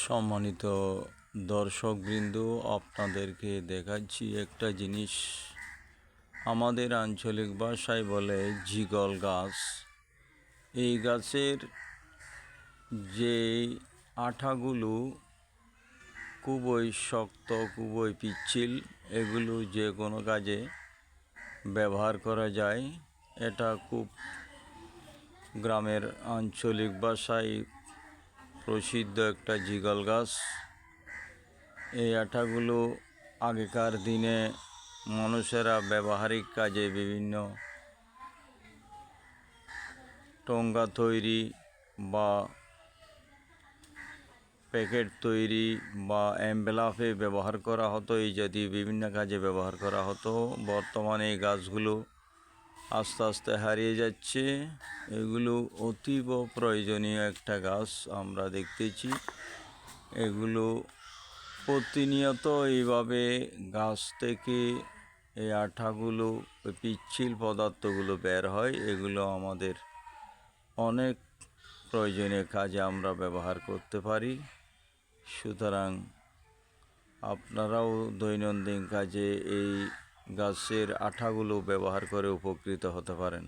সম্মানিত দর্শকবৃন্দ, আপনাদেরকে দেখাচ্ছি একটা জিনিস। আমাদের আঞ্চলিক ভাষায় বলে জিগল গাছ। এই গাছের যে আঠাগুলো খুবই শক্ত, খুবই পিচ্ছিল, এগুলো যে কোনো কাজে ব্যবহার করা যায়। এটা খুব গ্রামের আঞ্চলিক ভাষায় প্রসিদ্ধ একটা জিগল গাছ। এই আঠাগুলো আগেকার দিনে মানুষেরা ব্যবহারিক কাজে বিভিন্ন টঙ্গা তৈরি বা প্যাকেট তৈরি বা অ্যাম্বেলাফে ব্যবহার করা হতো, এই জাতীয় বিভিন্ন কাজে ব্যবহার করা হতো। বর্তমানে এই গাছগুলো আস্তে আস্তে হারিয়ে যাচ্ছে। এগুলো অতীব প্রয়োজনীয় একটা গাছ আমরা দেখতেছি। এগুলো প্রতিনিয়ত এইভাবে গাছ থেকে এই আঠাগুলো পিচ্ছিল পদার্থগুলো বের হয়। এগুলো আমাদের অনেক প্রয়োজনীয় কাজে আমরা ব্যবহার করতে পারি। সুতরাং আপনারাও দৈনন্দিন কাজে এই গাছের আঠাগুলো ব্যবহার করে উপকৃত হতে পারেন।